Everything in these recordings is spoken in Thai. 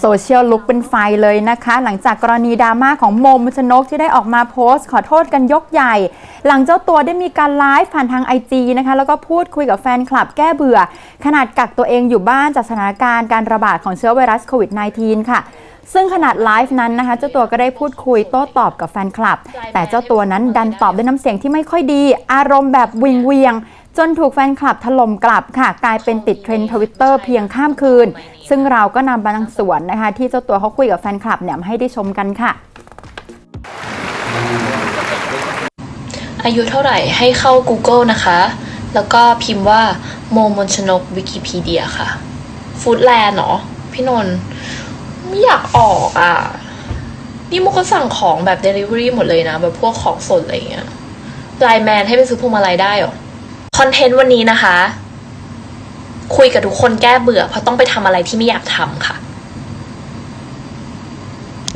โซเชียลลุกเป็นไฟเลยนะคะ หลังจากกรณีดราม่าของโมมุชนกที่ได้ออกมาโพสต์ ขอโทษกันยกใหญ่ หลังเจ้าตัวได้มีการไลฟ์ผ่านทาง IG นะคะแล้วก็พูดคุยกับแฟนคลับแก้เบื่อ ขนาดกักตัวเองอยู่บ้านจากสถานการณ์การระบาดของเชื้อไวรัสโควิด -19 ค่ะ ซึ่งขนาดไลฟ์นั้นนะคะเจ้าตัวก็ได้พูดคุยโต้ตอบกับแฟนคลับ แต่เจ้าตัวนั้นดันตอบด้วยน้ำเสียงที่ไม่ค่อยดี อารมณ์แบบวิงเวียง จนถูกแฟนคลับถล่มกลับค่ะ กลายเป็นติดเทรนด์ทวิตเตอร์เพียงข้ามคืน ซึ่งเราก็นำบางส่วนนะคะ ที่เจ้าตัวเขาคุยกับแฟนคลับเนี่ยมาให้ได้ชมกันค่ะ อายุเท่าไหร่ให้เข้า Google นะคะ แล้วก็พิมพ์ว่าโมมนชนกวิกิพีเดียค่ะฟู้ดแลนด์เนาะพี่นนท์ไม่อยากออกอะ นี่โมก็สั่งของแบบ Delivery หมดเลยนะ แบบพวกของสดอะไรเงี้ยไลน์แมนให้ไปซื้อพวงมาลัยได้เหรอ คอนเทนต์วันนี้นะคะ คุยกับทุกคนแก้เบื่อ เพราะต้องไปทำอะไรที่ไม่อยากทำค่ะ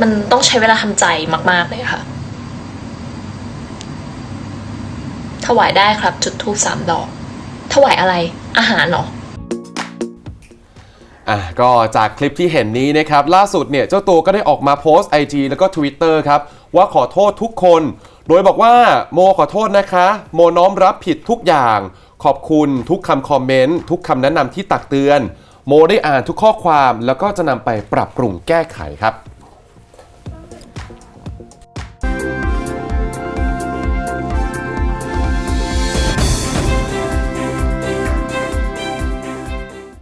มันต้องใช้เวลาทำใจมาก ๆ เลยค่ะ ถวายได้ครับ จุดทูบสามดอก ถวายอะไร อาหารเหรออะก็จากคลิปที่เห็นนี้นะครับ ล่าสุดเนี่ย เจ้าตัวก็ได้ออกมาโพสต์ IG แล้วก็ Twitter ครับ ว่าขอโทษทุกคน โดยบอกว่าโมขอโทษนะคะ โมน้อมรับผิดทุกอย่าง ขอบคุณทุกคำคอมเมนต์ ทุกคำแนะนำที่ตักเตือน โมได้อ่านทุกข้อความแล้วก็จะนำไปปรับปรุงแก้ไขครับ